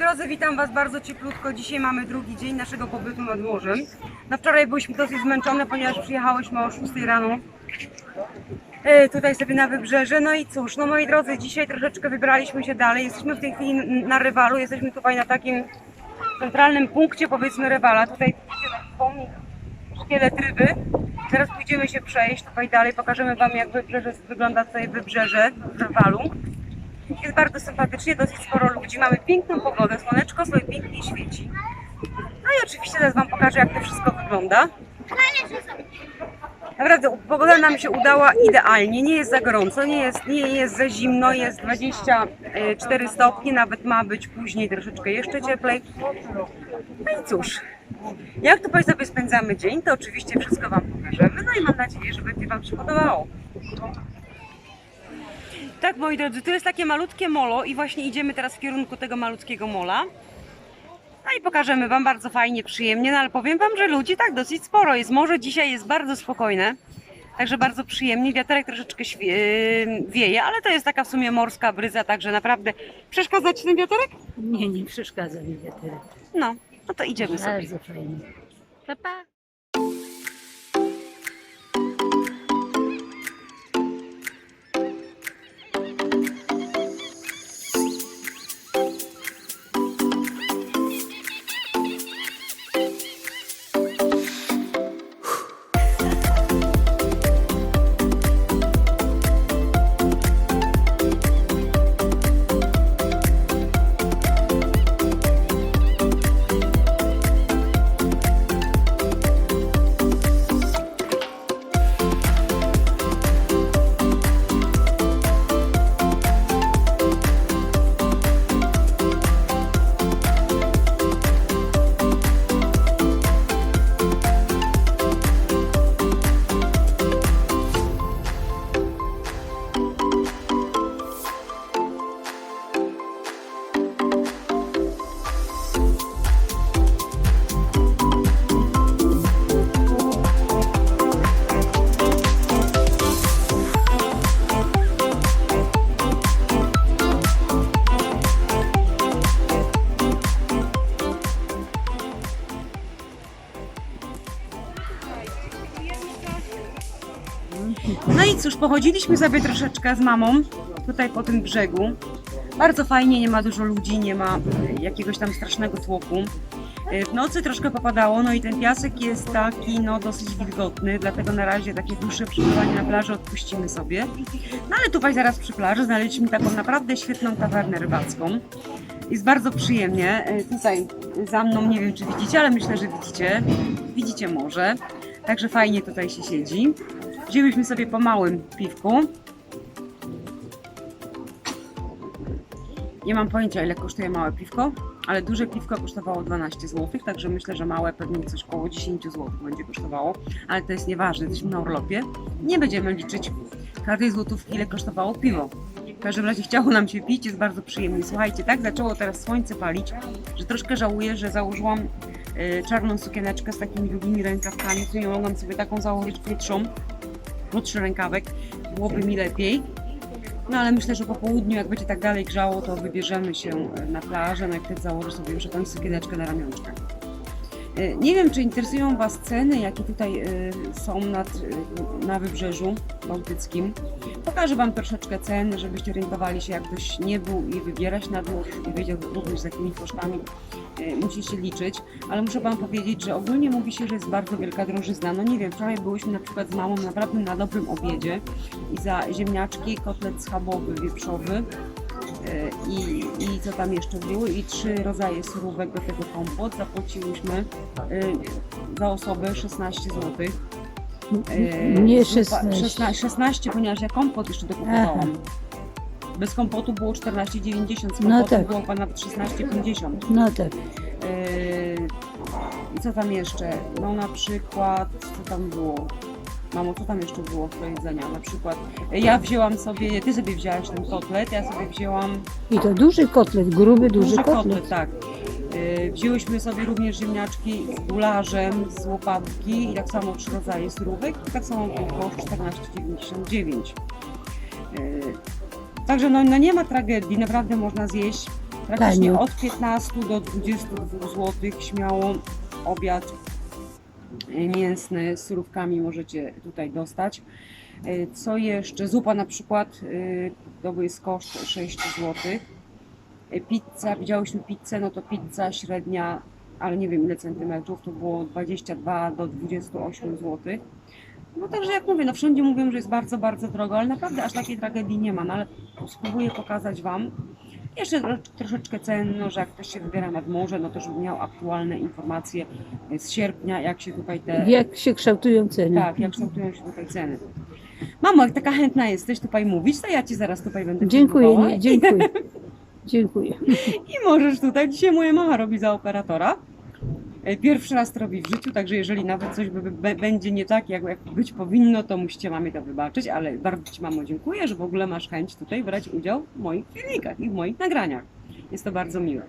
drodzy, witam Was bardzo cieplutko. Dzisiaj mamy drugi dzień naszego pobytu nad morzem. Na wczoraj byliśmy dosyć zmęczone, ponieważ przyjechałyśmy o 6 rano e, tutaj sobie na wybrzeże. No i cóż, no moi drodzy, dzisiaj troszeczkę wybraliśmy się dalej. Jesteśmy w tej chwili na Rywalu, jesteśmy tutaj na takim centralnym punkcie powiedzmy Rywala. Tutaj pomnik szkielet ryby. Teraz pójdziemy się przejść tutaj dalej, pokażemy Wam jak wybrzeże wygląda tutaj wybrzeże w Rywalu. Jest bardzo sympatycznie, dosyć sporo ludzi. Mamy piękną pogodę, słoneczko sobie pięknie świeci. No i oczywiście teraz Wam pokażę, jak to wszystko wygląda. Naprawdę pogoda nam się udała idealnie, nie jest za gorąco, nie jest, nie jest za zimno, jest 24 stopnie, nawet ma być później troszeczkę jeszcze cieplej. No i cóż, jak tutaj sobie spędzamy dzień, to oczywiście wszystko Wam pokażemy, no i mam nadzieję, że będzie Wam się podobało. Tak, moi drodzy, to jest takie malutkie molo i właśnie idziemy teraz w kierunku tego malutkiego mola. No i pokażemy Wam bardzo fajnie, przyjemnie, no ale powiem Wam, że ludzi tak dosyć sporo jest. Morze dzisiaj jest bardzo spokojne, także bardzo przyjemnie. Wiaterek troszeczkę świe- wieje, ale to jest taka w sumie morska bryza, także naprawdę przeszkadza Ci ten wiaterek? Nie, nie przeszkadza mi wiaterek. No, no to idziemy sobie. Bardzo fajnie. Pa, pa. Pochodziliśmy sobie troszeczkę z mamą tutaj po tym brzegu. Bardzo fajnie, nie ma dużo ludzi, nie ma y, jakiegoś tam strasznego tłoku. Y, W nocy troszkę popadało, no i ten piasek jest taki, no dosyć wilgotny, dlatego na razie takie dłuższe przebywanie na plaży odpuścimy sobie. No ale tutaj zaraz przy plaży znaleźliśmy taką naprawdę świetną tawernę rybacką. Jest bardzo przyjemnie. Y, Tutaj za mną, nie wiem czy widzicie, ale myślę, że widzicie. Widzicie morze. Także fajnie tutaj się siedzi. Wzięłyśmy sobie po małym piwku. Nie mam pojęcia ile kosztuje małe piwko. ale duże piwko kosztowało 12 zł, także myślę, że małe pewnie coś około 10 zł będzie kosztowało, ale to jest nieważne, jesteśmy na urlopie, nie będziemy liczyć każdej złotówki, ile kosztowało piwo. W każdym razie chciało nam się pić, jest bardzo przyjemnie. Słuchajcie, tak zaczęło teraz słońce palić, że troszkę żałuję, że założyłam e, czarną sukieneczkę z takimi długimi rękawkami, tu nie mogłam sobie taką założyć krótszą, krótszy rękawek, byłoby mi lepiej. No ale myślę, że po południu, jak będzie tak dalej grzało, to wybierzemy się na plażę, wtedy założę sobie już jakąś sukieneczkę na ramionczkach. E, Nie wiem, czy interesują Was ceny, jakie tutaj e, są nad, e, na wybrzeżu bałtyckim. Pokażę Wam troszeczkę cen, żebyście orientowali się, jak ktoś nie był i wybiera się na dwóch i wiedział również z jakimi kosztami musi się liczyć, ale muszę Wam powiedzieć, że ogólnie mówi się, że jest bardzo wielka drożyzna. No nie wiem, wczoraj byłyśmy na przykład z mamą naprawdę na dobrym obiedzie i za ziemniaczki, kotlet schabowy, wieprzowy i, i co tam jeszcze było i trzy rodzaje surówek do tego kompot zapłaciłyśmy e, za osobę 16 zł. Nie zupa- 16. 16, 16 ponieważ ja kompot jeszcze dokupowałam. Bez kompotu było 14,90, z kompotem No tak. było ponad 16,50. No tak. I co tam jeszcze? No na przykład, co tam było? Mamo, co tam jeszcze było do jedzenia? Na przykład, ja wzięłam sobie, ty sobie wzięłaś ten kotlet, ja sobie wzięłam I to duży kotlet, gruby, duży, kotlet. tak. Yy, wzięłyśmy sobie również ziemniaczki z gularzem, z łopatki i tak samo trzy rodzaje surówek i tak samo było 14,99. Yy, Także no, no nie ma tragedii, naprawdę można zjeść praktycznie Tanio. od 15 do 22 zł śmiało obiad mięsny z surówkami możecie tutaj dostać. Yy, Co jeszcze? Zupa na przykład, yy, to jest koszt 6 zł. Pizza, widziałyśmy pizzę, no to pizza średnia, ale nie wiem ile centymetrów, to było 22 do 28 zł. No także jak mówię, no wszędzie mówią, że jest bardzo, bardzo drogo, ale naprawdę aż takiej tragedii nie ma, no ale spróbuję pokazać Wam. Jeszcze tro- troszeczkę cen, no, że jak ktoś się wybiera nad morze, no to żeby miał aktualne informacje z sierpnia, jak się tutaj te... Jak się kształtują ceny. Tak, jak kształtują się tutaj ceny. Mamo, jak taka chętna jesteś tutaj mówić, to ja Ci zaraz tutaj będę Dziękuję, nie, dziękuję. Dziękuję. I możesz tutaj, dzisiaj moja mama robi za operatora. E, Pierwszy raz to robi w życiu, także jeżeli nawet coś by, by, będzie nie tak, jak, być powinno, to musicie mamie to wybaczyć, ale bardzo Ci mamo dziękuję, że w ogóle masz chęć tutaj brać udział w moich filmikach i w moich nagraniach. Jest to bardzo miłe.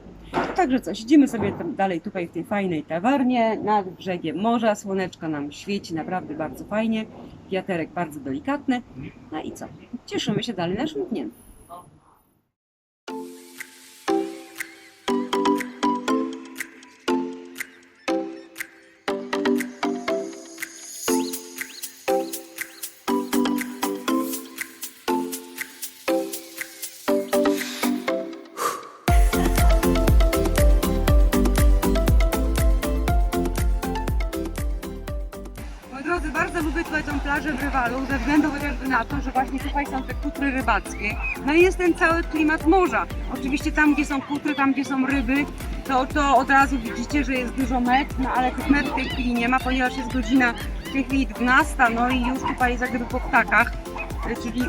Także co, siedzimy sobie dalej tutaj w tej fajnej tawarnie nad brzegiem morza, słoneczko nam świeci naprawdę bardzo fajnie, wiaterek bardzo delikatny. No i co, cieszymy się dalej naszym dniem. W Rywalu, ze względu chociażby na to, że właśnie tutaj są te kutry rybackie. No i jest ten cały klimat morza. Oczywiście tam, gdzie są kutry, tam, gdzie są ryby, to, to od razu widzicie, że jest dużo met, no ale tych met w tej chwili nie ma, ponieważ jest godzina w tej chwili 12, no i już tutaj jest jakby po ptakach, czyli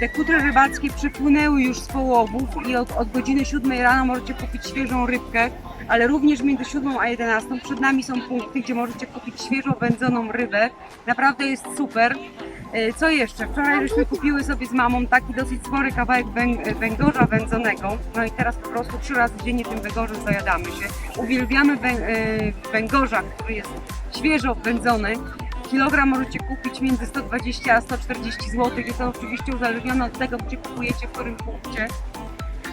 te kutry rybackie przypłynęły już z połowów i od, od godziny 7 rano możecie kupić świeżą rybkę, ale również między 7 a 11 przed nami są punkty, gdzie możecie kupić świeżo wędzoną rybę. Naprawdę jest super. E, Co jeszcze? Wczoraj żeśmy kupiły sobie z mamą taki dosyć spory kawałek węg- węgorza wędzonego. No i teraz po prostu trzy razy dziennie tym węgorzem zajadamy się. Uwielbiamy e, węgorza, który jest świeżo wędzony. Kilogram możecie kupić między 120 a 140 zł. Jest to oczywiście uzależnione od tego, gdzie kupujecie, w którym punkcie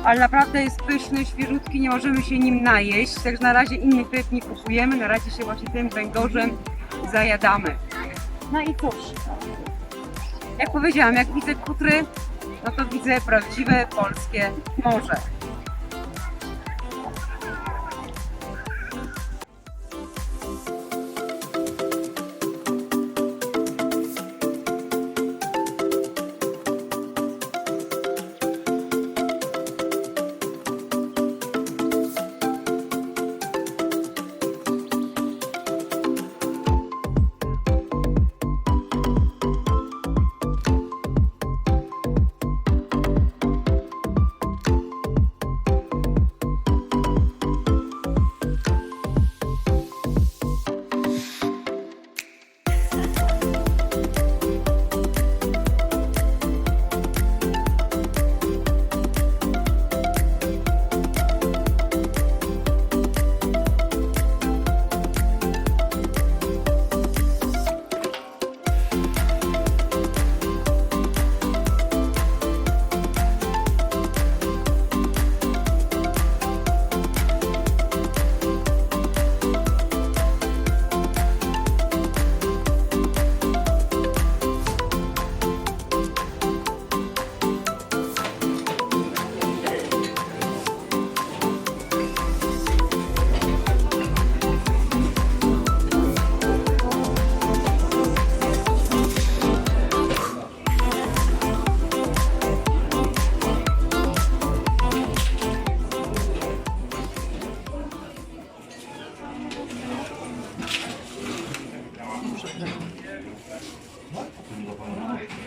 ale naprawdę jest pyszny, świeżutki, nie możemy się nim najeść. Także na razie innych ryb nie kupujemy, na razie się właśnie tym węgorzem zajadamy. No i cóż, jak powiedziałam, jak widzę kutry, no to widzę prawdziwe polskie morze.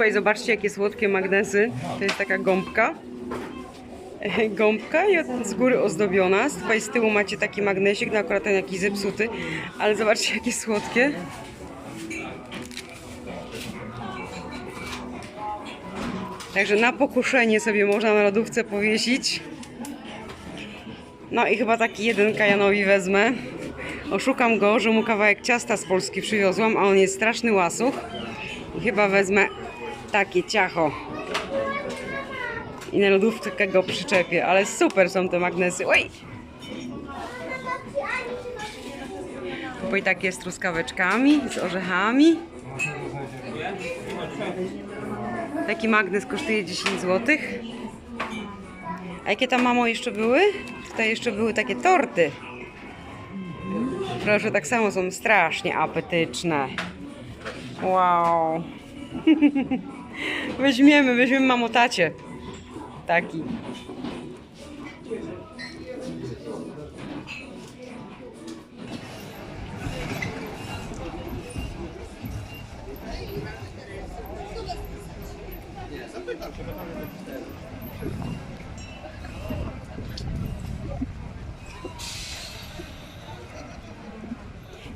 Tutaj zobaczcie, jakie słodkie magnesy. To jest taka gąbka. Gąbka i z góry ozdobiona. Tutaj z tyłu macie taki magnesik, no akurat ten jakiś zepsuty, ale zobaczcie, jakie słodkie. Także na pokuszenie sobie można na lodówce powiesić. No i chyba taki jeden Kajanowi wezmę. Oszukam go, że mu kawałek ciasta z Polski przywiozłam, a on jest straszny łasuch. I chyba wezmę takie ciacho. I na lodówkę go przyczepię, ale super są te magnesy. Oj! Tutaj takie z truskaweczkami, z orzechami. Taki magnes kosztuje 10 zł. A jakie tam mamo jeszcze były? Tutaj jeszcze były takie torty. Proszę, tak samo są strasznie apetyczne. Wow. weźmiemy, weźmiemy mamotacie. Taki.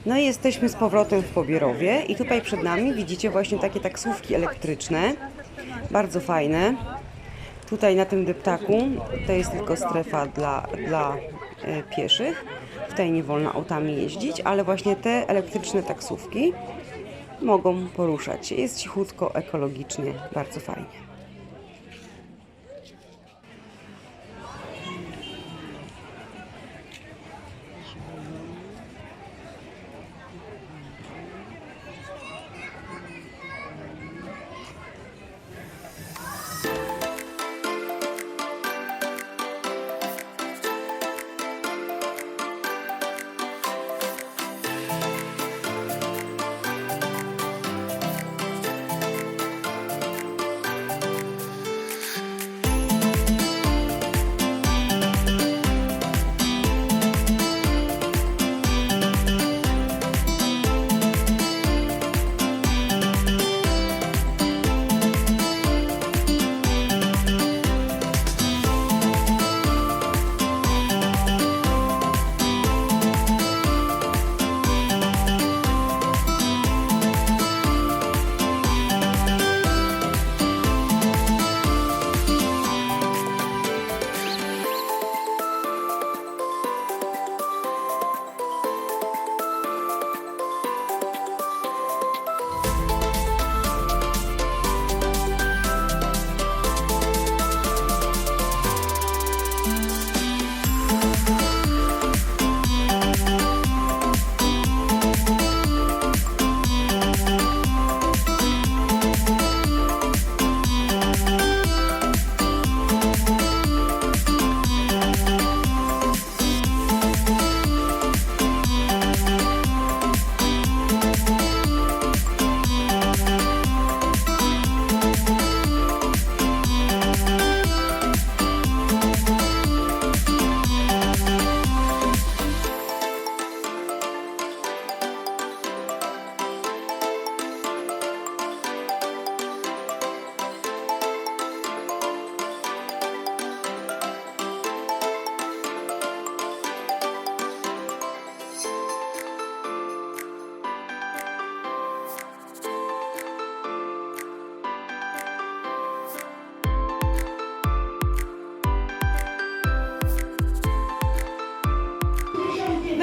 No i jesteśmy z powrotem w Pobierowie i tutaj przed nami widzicie właśnie takie taksówki elektryczne, bardzo fajne. Tutaj na tym deptaku to jest tylko strefa dla, dla e, pieszych. Tutaj nie wolno autami jeździć, ale właśnie te elektryczne taksówki mogą poruszać się. Jest cichutko, ekologicznie, bardzo fajnie.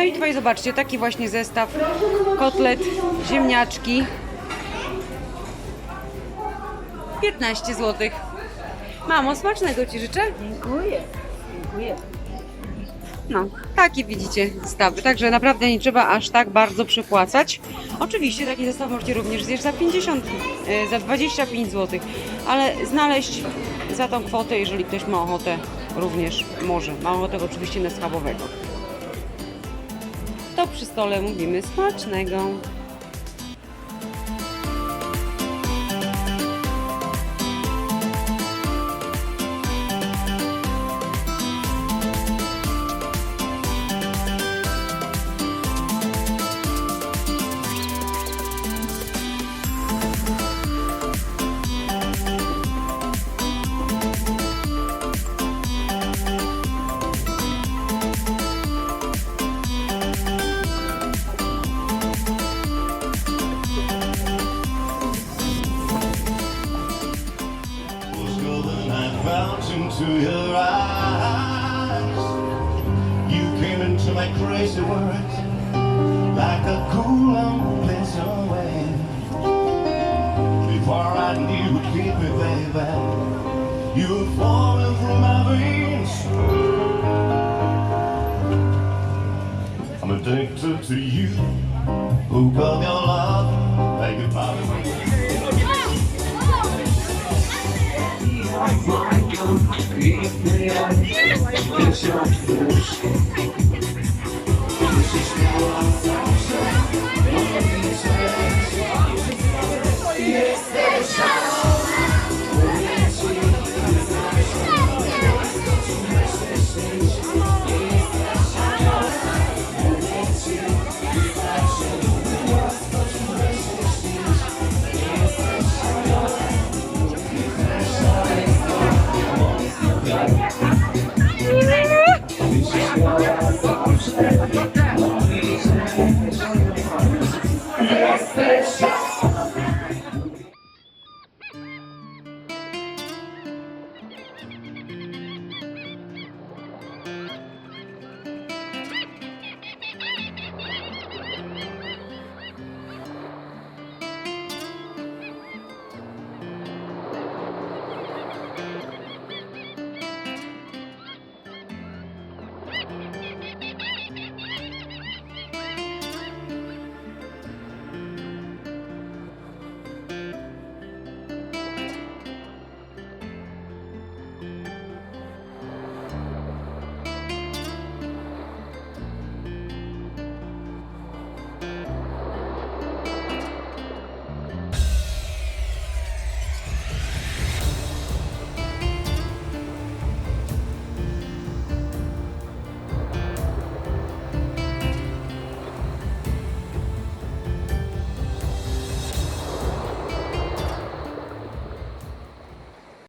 No i tutaj zobaczcie, taki właśnie zestaw kotlet, ziemniaczki. 15 zł. Mamo, smacznego Ci życzę. Dziękuję. Dziękuję. No, takie widzicie zestawy, także naprawdę nie trzeba aż tak bardzo przypłacać. Oczywiście taki zestaw możecie również zjeść za 50, e, za 25 zł, ale znaleźć za tą kwotę, jeżeli ktoś ma ochotę, również może. Ma ochotę oczywiście na schabowego. To przy stole mówimy smacznego. Into your eyes. You came into my crazy world like a cool and wind. Before I knew it hit me, baby, you were falling through my veins. I'm addicted to you. Hook up your pop. Sure.